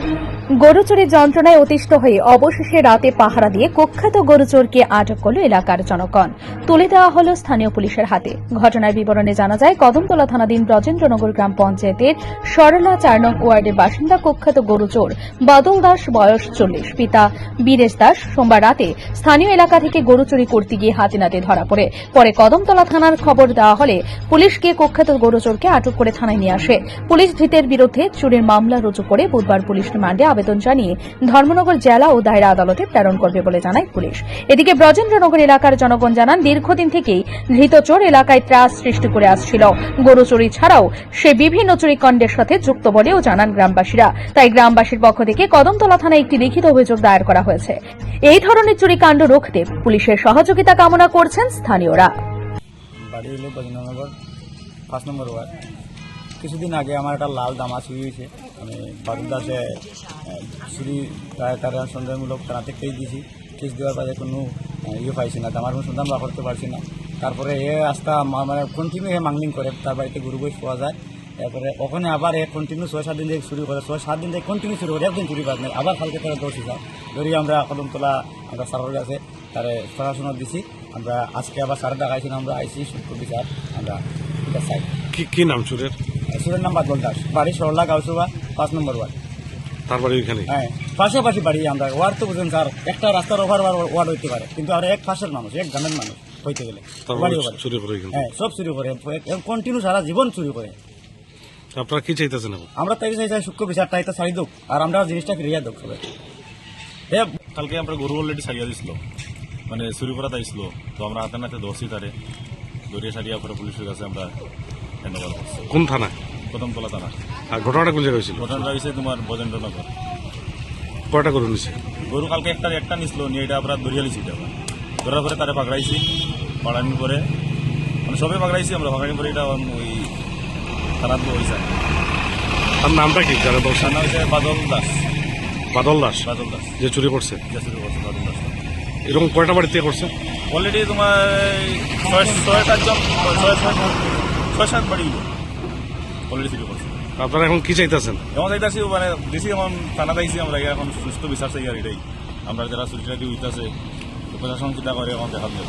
Thank you. গরু চুরির যন্ত্রণায় অতিষ্ঠ হয়ে অবশেষে রাতে পাহারা দিয়ে কুখ্যাত গরু চোরকে আটক করল এলাকার জনগণ। তুলে দেওয়া হল স্থানীয় পুলিশের হাতে। ঘটনার বিবরণে জানা যায়, কদমতলা থানাধীন ব্রজেন্দ্রনগর গ্রাম পঞ্চায়েতের সরলা চার নং ওয়ার্ডের বাসিন্দা কুখ্যাত গরু চোর বাদল দাস, বয়স চল্লিশ। পিতা বীরেশ দাস সোমবার রাতে স্থানীয় এলাকা থেকে গরু চুরি করতে গিয়ে হাতে নাতে ধরা পড়ে। পরে কদমতলা থানার খবর দেওয়া হলে পুলিশকে কুখ্যাত গরু চোরকে আটক করে থানায় নিয়ে আসে। পুলিশ ধৃতের বিরুদ্ধে চুরির মামলা রুজু করে বুধবার পুলিশ রিমান্ডে আবেদন জানিয়ে ধর্মনগর জেলা ও দায়রা আদালতে প্রেরণ করবে বলে জানায় পুলিশ। এদিকে ব্রজেন্দ্রনগর এলাকার জনগণ জানান, দীর্ঘদিন থেকেই ধৃত চোর এলাকায় ত্রাস সৃষ্টি করে আসছিল। গরু চুরি ছাড়াও সে বিভিন্ন চুরিকাণ্ডের সাথে যুক্ত বলেও জানান গ্রামবাসীরা। তাই গ্রামবাসীর পক্ষ থেকে কদমতলা থানায় একটি লিখিত অভিযোগ দায়ের করা হয়েছে। এই ধরনের চুরিকাণ্ড রুখতে পুলিশের সহযোগিতা কামনা করছেন স্থানীয়রা। কিছুদিন আগে আমার একটা লাল দামা চুরি হয়েছে। আমি বাদুল দাসে চুরি তার সন্দেহমূলক থানাতে কেস দিয়েছি। কেস দেওয়ার পরে কোনো ইয়ে পাইছি না, দামার কোনো সন্ধান বা করতে পারছি না। তারপরে এ আস্তা মা- মানে কন্টিনিউ এ মাংলিং করে, তার বাড়িতে গরু বই পাওয়া যায়। তারপরে ওখানে আবার এ কন্টিনিউ ছয় সাত দিন থেকে শুরু করে, ছয় সাত দিন থেকে কন্টিনিউ চুরি করে, একদিন চুরি না আবার কালকে তারা দোষী যায়। ধরি আমরা কদমতলা, আমরা সারের কাছে তারে পড়াশোনা দিছি। আমরা আজকে আবার সারে দেখাইছিলাম আমরা আইসি শুক্র বিচার, আমরা কি কি নাম চোরের? সুরের নাম বাদল দাস। বাড়ি সরলা গাউসুবা পাঁচ নম্বর ওয়ার্ড। তার বাড়ি ওইখানে? হ্যাঁ পাশাপাশি বাড়ি আমরা। ওয়ার্ড তো বুঝেন স্যার একটা রাস্তার ওভার ওয়ার্ড হইতে পারে। কিন্তু আমরা এক পাশের মানুষ এক গ্রামের মানুষ হইতে গেলে। চুরি করে হ্যাঁ সব চুরি করে। কন্টিনিউ সারা জীবন চুরি করে। আপনারা কি চাইতেছেন আমরা তাই চাই চাই সূক্ষ্ম বিচারটা এটা ছাড়ি দোক। আর আমরা জিনিসটা ফিরিয়ে দোক সবাই। হ্যাঁ কালকে আমরা গরু অলরেডি সারিয়া দিছিল। মানে চুরি করা তাইছিল। তো আমরা হাতে নাতে ধরছি তারে। ধরিয়ে সারিয়া পরে পুলিশের কাছে আমরা কোন থানা? প্রথমতলা থানা। আর ঘটনাটা কোন জায়গায় হয়েছিল? ঘটনাটা হয়েছে তোমার বজেন্দ্রনগর কয়টা গরু নিছে? গরু কালকে একটা একটা নিছিল নিয়ে এটা আমরা ধরিয়া লিছি এটা ধরার পরে তারে পাকড়াইছি পাকড়ানোর পরে। মানে সবে পাকড়াইছি আমরা পাকড়ানোর পরে এটা ওই খারাপ হয়েছে তার নামটা কি? যারা বলছেন তার নাম হচ্ছে বাদল দাস। বাদল দাস? বাদল দাস। যে চুরি করছে? যে চুরি করছে বাদল দাস। এরকম কয়টা বাড়িতে করছে? অলরেডি তোমার ছয় ছয় সাতজন ছয় ছয় ছয় সাত বাড়ি অলরেডি করছে আপনারা এখন কি চাইতেছেন? এখন চাইতেছি মানে দিছি এখন থানা চাইছি আমরা এখন সুস্থ বিচার চাই আর এটাই। আমরা যারা চুরি দিয়ে উঠতেছে প্রশাসন চিন্তা করে এখন দেখা যায়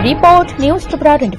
রিপোর্ট নিউজ ত্রিপুরা টোয়েন্টি